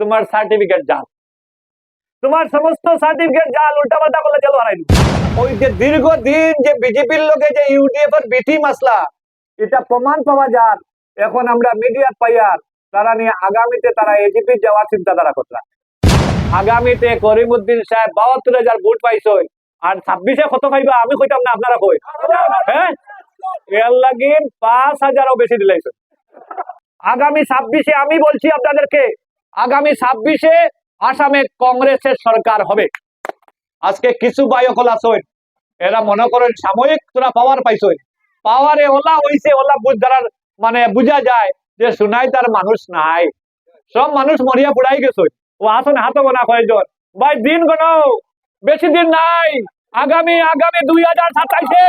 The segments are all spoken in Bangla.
তোমার সার্টিফিকেট জাল। তোমার সমস্ত সার্টিফিকেট জাল উল্টাপাল্টা করলে জেল হারাই ওই যে দীর্ঘদিন যে বিজেপির লোকে যে ইউডিএফ এর বিটি মাসলা, এটা প্রমাণ পাওয়া যার এখন আমরা মিডিয়া পাইয়ার তারা নিয়ে আগামীতে তারা এজিপি যাওয়ার চিন্তাধারা করলাম আগামীতে করিমউদ্দিন সাহেব বাহাত্তর হাজার ভোট পাইছে আর ছাব্বিশে কত পাইবা আমি কইতাম না, আপনারা কই। হ্যাঁ? এর লাগি পাঁচ হাজারও বেশি দিলাইছে আগামী ছাব্বিশে আমি বলছি আপনাদেরকে আগামী ছাব্বিশে আসামে কংগ্রেসের সরকার হবে। আজকে কিছু বায়কল আসই এরা মনে করেন সাময়িক তোরা পাওয়ার পাইছই পাওয়ারে ওলা হইছে, ওলা বুঝ মানে বুঝা যায় যে শুনাই তার মানুষ নাই। সব মানুষ মরিয়া পুড়াই গেছে ও আসুন হাত গোনা কয়েকজন ভাই, দিন গোনো বেশি দিন নাই। আগামী আগামী দুই হাজার সাতাইশে,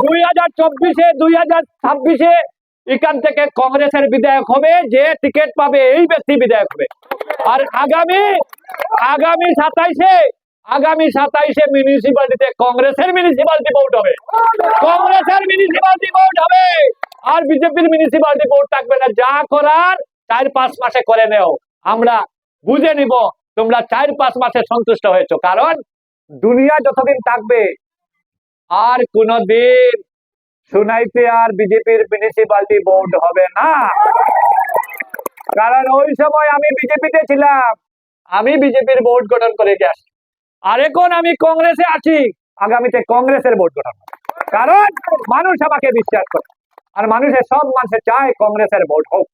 দুই হাজার চব্বিশে, দুই হাজার ছাব্বিশে এখান থেকে কংগ্রেসের বিধায়ক হবে, যে টিকিট পাবে এই ব্যক্তি বিধায়ক হবে। আর আগামী আগামী সাতাইশে আগামী সাতাইশে মিউনিসিপালিটিতে কংগ্রেসের মিউনিসিপালিটি ভোট হবে। কংগ্রেসের মিউনিসিপালিটি ভোট হবে। আর বিজেপির মিউনিসিপালিটি ভোট থাকবে না। যা করার চার পাঁচ মাসে করে নেও। আমরা বুঝে নিব তোমরা চার পাঁচ মাসে সন্তুষ্ট হয়েছো। কারণ দুনিয়া যতদিন থাকবে, আর কোনদিন শুনাইতে আর বিজেপির মিউনিসিপালিটি ভোট হবে না। কারণ ওই সময় আমি বিজেপিতে ছিলাম। আমি বিজেপির ভোট গঠন করে আসি আর এখন আমি কংগ্রেসে আছি। আগামীতে কংগ্রেসের ভোট গঠন। কারণ মানুষ আমাকে বিশ্বাস করে। আর মানুষের সব মানুষে চায় কংগ্রেসের ভোট হোক।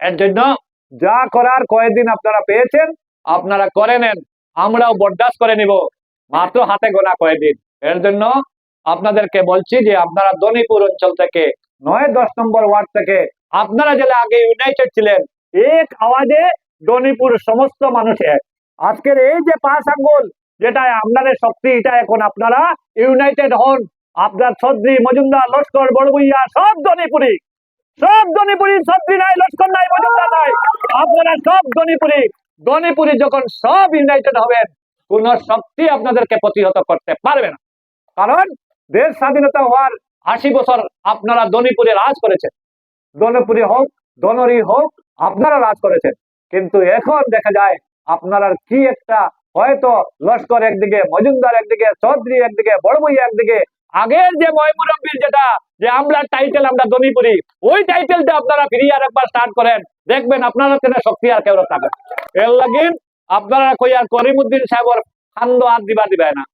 এর জন্য যা করার কয়েকদিন আপনারা পেয়েছেন, আপনারা করে নেন। আমরাও বরদাস্ত করে নিব। মাত্র হাতে গোনা কয়েকদিন। এর জন্য আপনাদেরকে বলছি যে আপনারা দনিপুর অঞ্চল থেকে নয়, দশ নম্বর ওয়ার্ড থেকে আপনারা জেলা আগে ইউনাইটেড ছিলেন, এক আওয়াজে দনিপুর সমস্ত মানুষ এক। আজকের এই যে পাঁচ আঙ্গুল যেটা আপনাদের শক্তি, এটা এখন আপনারা ইউনাইটেড হন। আপনার ছদ্রি মজুমদার, লস্কর বড়বইয়া সব দনিপুরি। সব দনিপুরি ছদ্রি নাই, লস্কর নাই, মজুমদার নাই। আপনারা সব দনিপুরি। দনিপুরি যখন সব ইউনাইটেড হবেন, কোন শক্তি আপনাদেরকে প্রতিহত করতে পারবে না। কারণ দেশ স্বাধীনতা হওয়ার আশি বছর আপনারা দনিপুরে রাজ করেছেন। দনপুরি হোক, দনরি হোক, আপনারা রাজ করেছেন। কিন্তু এখন দেখা যায় আপনারা কি একটা হয়তো লস্কর একদিকে, মজুমদার একদিকে, চৌধুরী একদিকে বড়বই একদিকে, আগের যে ময়মুরব্বীর যেটা, যে আমরা টাইটেল আমরা দনিপুরি, ওই টাইটেলটা আপনারা ফিরিয়ে আর একবার স্টার্ট করেন। দেখবেন আপনারা তেনে শক্তি আর কেউ থাকে এর লাগিন আপনারা কই আর করিমুদ্দিন সাহেবর খান্দ আর দিবা দিবে না।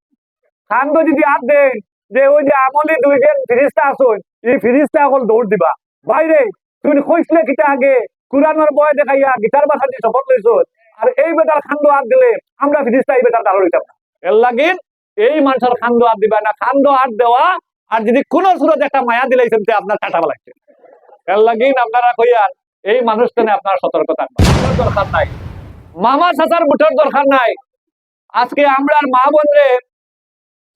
খান্দ যদি হাত দেন যে ওই যে আমলি দুইজন ফিরিস্তা আসুন এই ফিরিস্তা অকল দৌড় দিবা। বাইরে তুমি কইসলে কিটা আগে? কুরানোর বয় দেখাইয়া গিটার বাসা দিয়ে শপথ লইছ আর এই বেটার খান্দ হাত দিলে আমরা ফিরিস্তা এই বেটার দাঁড় হইতাম এর লাগিন এই মানুষের খান্দ হাত দিবা না, খান্দ হাত দেওয়া আর যদি কোন সুরত একটা মায়া দিলাইছেন তে আপনার কাটা লাগছে এর লাগিন আপনারা কইয়ার এই মানুষটা আপনার সতর্ক থাকবেন দরকার নাই। মামা চাচার বুটের দরকার নাই। আজকে আমরা মা বোনরে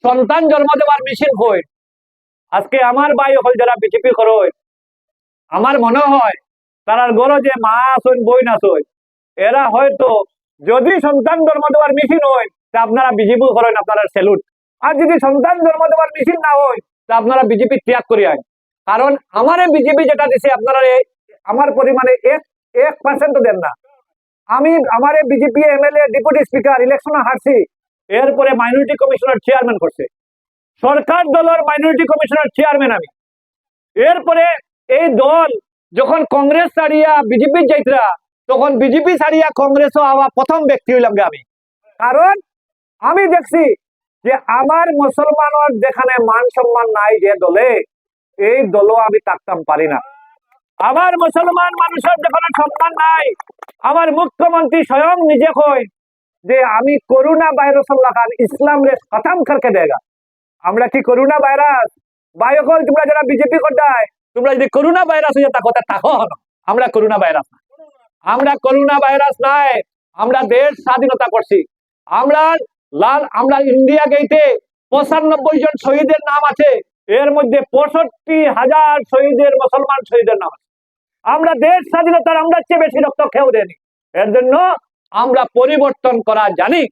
সন্তান জন্ম দেওয়ার মেশিন হই আজকে আমার ভাই হল যারা বিজেপি করয় আমার মনে হয় তারার গড় যে মা আসুন বই নাচই এরা হয়তো যদি সন্তান জন্ম দেওয়ার মেশিন হয়, তা আপনারা বিজেপি করেন, আপনারা স্যালুট আর যদি সন্তান জন্ম দেওয়ার মেশিন না হয়, তা আপনারা বিজেপি ত্যাগ করে আন। কারণ আমারে বিজেপি যেটা দিছে, আপনারা এ- আমার পরিমাণে এক এক পার্সেন্ট দেন না। আমি আমার বিজেপি এমএলএ, ডেপুটি স্পিকার ইলেকশনে হারছি। এরপরে মাইনরিটি কমিশনার চেয়ারম্যান করছে। সরকার দলের মাইনরিটি কমিশনার চেয়ারম্যান আমি। এরপরে এই দল যখন কংগ্রেস ছাড়িয়া বিজেপি যাইতরা, তখন বিজেপি ছাড়িয়া কংগ্রেসও আবার প্রথম ব্যক্তি হইলাম আমি। কারণ আমি দেখছি যে আমার মুসলমানের যেখানে মান সম্মান নাই যে দলে, এই দলও আমি থাকতাম পারি না। আমার মুসলমান মানুষের যেখানে সম্মান নাই, আমার মুখ্যমন্ত্রী স্বয়ং নিজে কয় যে আমি করোনা ভাইরাস লাগান ইসলাম রে খতম করকে দেগা আমরা কি করোনা ভাইরাস? বায়কল তোমরা যারা বিজেপি করতায় তোমরা যদি করোনা ভাইরাস হয়ে থাকো, তা থাকো আমরা করোনা ভাইরাস না। আমরা করোনা ভাইরাস নাই। আমরা দেশ স্বাধীনতা করছি। আমরা লাল, আমরা ইন্ডিয়া গেইতে পঁচানব্বই জন শহীদের নাম আছে। এর মধ্যে পঁয়ষট্টি হাজার শহীদের মুসলমান শহীদের নাম আছে। আমরা দেশ স্বাধীনতার আমরা চেয়ে বেশি রক্ত খেয়েও দেনি এর জন্য আমরা পরিবর্তন করা জানি।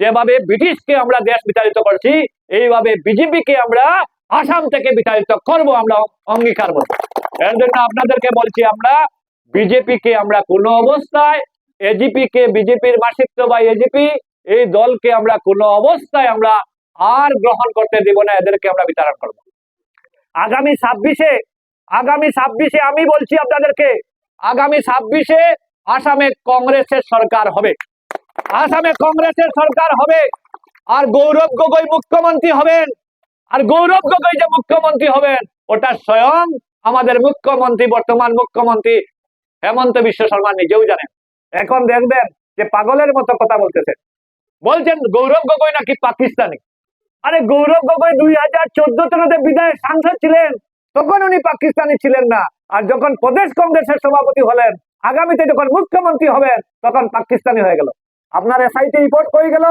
যেভাবে ব্রিটিশকে আমরা দেশ বিতাড়িত করছি, এইভাবে বিজেপিকে আমরা আসাম থেকে বিতাড়িত করব, আমরা অঙ্গীকার করব। এর জন্য আপনাদেরকে বলছি আমরা, বিজেপিকে আমরা কোনো অবস্থায় এজিপি কে বিজেপির মাসিত্ব বা এজিপি এই দলকে আমরা কোনো অবস্থায় আমরা আর গ্রহণ করতে দিব না, এদেরকে আমরা বিতরণ করব। আগামী ছাব্বিশে আগামী ছাব্বিশে আমি বলছি আপনাদেরকে, আগামী ছাব্বিশে আসামে কংগ্রেসের সরকার হবে। আসামে কংগ্রেসের সরকার হবে আর গৌরব গগৈ মুখ্যমন্ত্রী হবেন। আর গৌরব গগৈ যে মুখ্যমন্ত্রী হবেন, ওটা স্বয়ং আমাদের মুখ্যমন্ত্রী, বর্তমান মুখ্যমন্ত্রী হেমন্ত বিশ্ব শর্মা নিজেও জানেন। এখন দেখবেন যে পাগলের মতো কথা বলতেছেন। বলছেন, গৌরব গগৈ নাকি পাকিস্তানি? আরে গৌরব গগৈ দুই হাজার চোদ্দ তেরোতে বিধায়ক সাংসদ ছিলেন, তখন উনি পাকিস্তানি ছিলেন না। আর যখন প্রদেশ কংগ্রেসের সভাপতি হলেন আগামীতে যখন মুখ্যমন্ত্রী হবেন, তখন পাকিস্তানি হয়ে গেল। আপনার এসআইটি রিপোর্ট হয়ে গেল?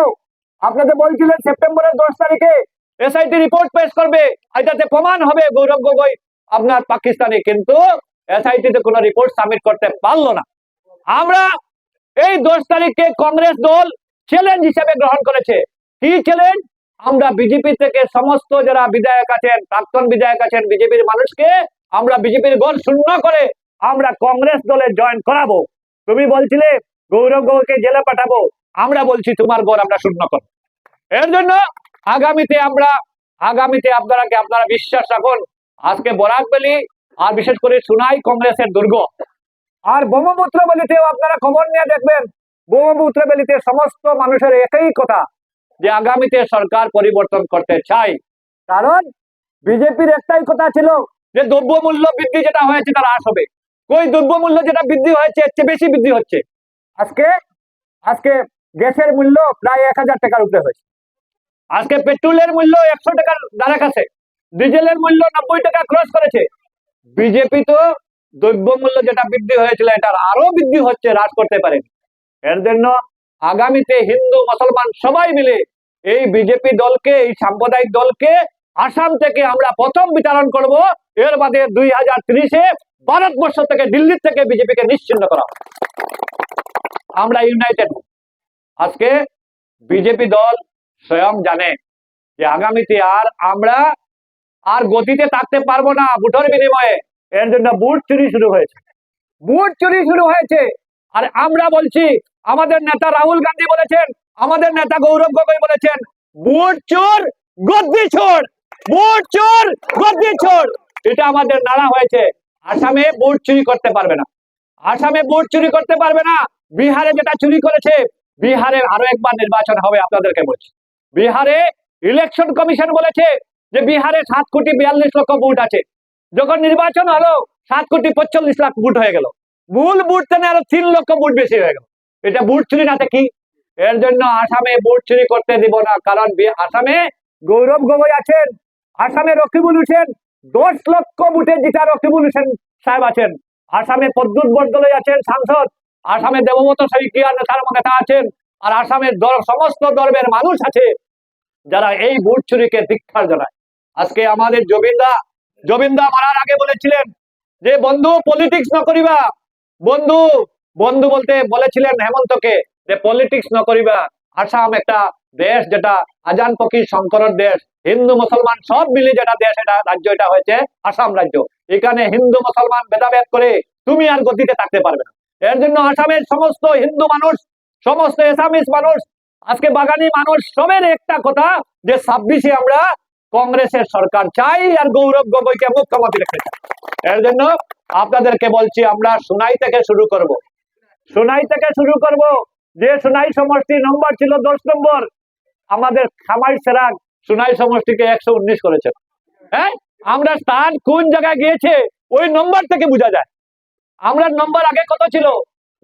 আপনাদের বলছিলেন সেপ্টেম্বরের দশ তারিখে এসআইটি রিপোর্ট পেশ করবে এটাতে প্রমাণ হবে, গৌরব গগৈ, আপনার পাকিস্তানি। কিন্তু এসআইটি তে কোনো রিপোর্ট সাবমিট করতে পারল না। আমরা এই দশ তারিখে কংগ্রেস দল চ্যালেঞ্জ হিসেবে গ্রহণ করেছে। কি চ্যালেঞ্জ আমরা বিজেপি থেকে সমস্ত যারা বিধায়ক আছেন, প্রাক্তন বিধায়ক আছেন বিজেপির মানুষকে আমরা বিজেপির গোল শূন্য করে আমরা কংগ্রেস দলে জয়েন করাবো। তুমি বলছিলে, গৌরব গগৈকে জেলে পাঠাবো। আমরা বলছি, তোমার গোল আমরা শূন্য করব। এর জন্য আগামীতে আমরা, আগামীতে আপনারাকে আপনারা বিশ্বাস রাখুন, আজকে বরাক বেলি আর বিশেষ করে সুনাই কংগ্রেসের দুর্গ। আর ব্রহ্মপুত্র বেলিতেও আপনারা খবর নিয়ে দেখবেন, ব্রহ্মপুত্র বেলিতে সমস্ত মানুষের একই কথা, যে আগামীতে সরকার পরিবর্তন করতে চাই। কারণ বিজেপির একটাই কথা ছিল যে দ্রব্যমূল্য বৃদ্ধি যেটা হয়েছে, তার হ্রাস হবে। ওই দ্রব্যমূল্য যেটা বৃদ্ধি হয়েছে এর চেয়ে বেশি বৃদ্ধি হচ্ছে। আজকে আজকে গ্যাসের মূল্য প্রায় এক হাজার টাকার উপরে হয়েছে। আজকে পেট্রোলের মূল্য একশো টাকার দ্বারা কাছে ডিজেলের মূল্য নব্বই টাকা ক্রস করেছে। বিজেপি তো দ্রব্যমূল্য যেটা বৃদ্ধি হয়েছিল এটার আরও বৃদ্ধি হচ্ছে হ্রাস করতে পারেনি। এর জন্য আগামীতে হিন্দু মুসলমান সবাই মিলে এই বিজেপি দলকে এই সাম্প্রদায়িক দলকে আসাম থেকে আমরা প্রথম বিতরণ করব। এর বাদে দুই হাজার ত্রিশে ভারতবর্ষ থেকে দিল্লি থেকে বিজেপিকে নিশ্চিন্ন করা আমরা ইউনাইটেড আজকে বিজেপি দল স্বয়ং জানে যে আগামীতে আর আমরা আর গতিতে থাকতে পারব না ভোটের বিনিময়ে। এর জন্য বুট চুরি শুরু হয়েছে। বুট চুরি শুরু হয়েছে। আর আমরা বলছি, আমাদের নেতা রাহুল গান্ধী বলেছেন, আমাদের নেতা গৌরব গগৈ বলেছেন বুট চোর, গদ্দি ছোড় বুট চোর, গদ্দি ছোড় এটা আমাদের নাড়া হয়েছে। আসামে বুট চুরি করতে পারবে না। আসামে বুট চুরি করতে পারবে না। বিহারে যেটা চুরি করেছে, বিহারের আরও একবার নির্বাচন হবে আপনাদেরকে বলছি। বিহারে ইলেকশন কমিশন বলেছে যে বিহারে সাত কোটি বিয়াল্লিশ লক্ষ বুট আছে। যখন নির্বাচন হলো, সাত কোটি পঁয়তাল্লিশ লাখ বুট হয়ে গেল। মূল বুট থেকে আরও তিন লক্ষ বুট বেশি হয়ে গেল। এটা বুট চুরি না কি এর জন্য আসামে বুট চুরি করতে দিব না, কারণ আসামে গৌরব গগৈ আছেন। আসামে রকিবুল হোসেন দশ লক্ষ বুটে জিতা রকিবুল হোসেন সাহেব আছেন। আসামে পদ্মুৎ বরদলৈ আছেন সাংসদ, আসামে দেবব্রত শইকিয়া নেতার নেতা আছেন, আর আসামের দল- সমস্ত ধর্মের মানুষ আছে যারা এই বুট চুরিকে ধিক্ষার জানায়। আজকে আমাদের জবিন্দা জবিন্দা মারার আগে বলেছিলেন যে, বন্ধু পলিটিক্স ন করিবা। বন্ধু বন্ধু বলতে বলেছিলেন হেমন্তকে যে পলিটিক্স ন করিবা। আসাম একটা দেশ যেটা আজান পক্ষী শঙ্করের দেশ। হিন্দু, মুসলমান সব মিলে যেটা দেশ, এটা রাজ্য, এটা হয়েছে আসাম রাজ্য। এখানে হিন্দু, মুসলমান ভেদাভেদ করে তুমি আর গতিতে থাকতে পারবে না। এর জন্য আসামের সমস্ত হিন্দু মানুষ, সমস্ত এসামিস মানুষ, আজকে বাগানি মানুষ সবের একটা কথা যে ছাব্বিশে আমরা কংগ্রেসের সরকার চাই আর গৌরব গগৈকে মুখ্যমন্ত্রী রেখে এর জন্য আপনাদেরকে বলছি, আমরা সোনাই থেকে শুরু করব। সোনাই থেকে শুরু করব। যে সোনাই সমষ্টি নম্বর ছিল দশ নম্বর আমাদের খামাই সেরাক সোনাই সমষ্টিকে একশো উনিশ করেছে। হ্যাঁ? আমরা স্থান কোন জায়গায় গিয়েছে, ওই নম্বর থেকে বোঝা যায়। আমরা নম্বর আগে কত ছিল?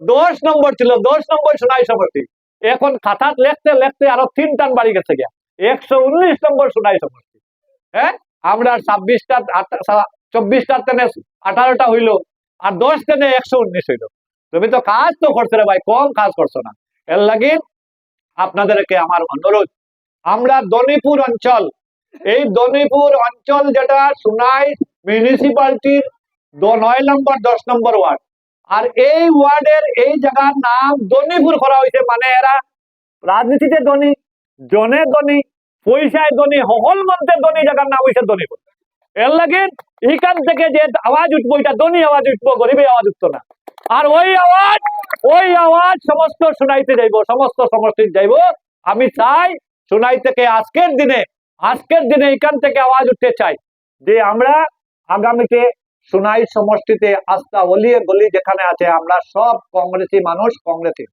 দশ নম্বর ছিল, দশ নম্বর সোনাই সমষ্টি। এখন খাতাত লেখতে লেখতে আরও তিন টান বাড়ি গেছে গিয়া। একশো উনিশ নম্বর সোনাই সমষ্টি। হ্যাঁ? আমরা ছাব্বিশটা চব্বিশটা টেনে আঠারোটা হইল, আর দশ টেনে একশো উনিশ হইল। তুমি তো কাজ তো করছ রে ভাই, কম কাজ করছ না। এর লাগি আপনাদেরকে আমার অনুরোধ, আমরা দনিপুর অঞ্চল, এই দনিপুর অঞ্চল যেটা সুনাই মিউনিসিপালিটির নয় নম্বর, দশ নম্বর ওয়ার্ড। আর এই ওয়ার্ডের এই জায়গার নাম দনিপুর করা হয়েছে মানে এরা রাজনীতিতে ধনী, জনে ধনী, পয়সায় ধনী হহল মন্ত্রে ধনী জায়গার নাম হয়েছে দনিপুর। এর লাগে এখান থেকে যে আওয়াজ উঠবো, এটা ধনী আওয়াজ উঠবো, গরিবের আওয়াজ উঠতো না। আর ওই আওয়াজ ওই আওয়াজ সমস্ত শুনাইতে যাইব, সমস্ত সমষ্টির যাইব। আমি চাই শুনাই থেকে আজকের দিনে আজকের দিনে এখান থেকে আওয়াজ উঠতে চাই। যে আমরা আগামীতে সোনাই সমষ্টিতে আস্থা অলিয়ে গলি যেখানে আছে, আমরা সব কংগ্রেসি মানুষ কংগ্রেসি।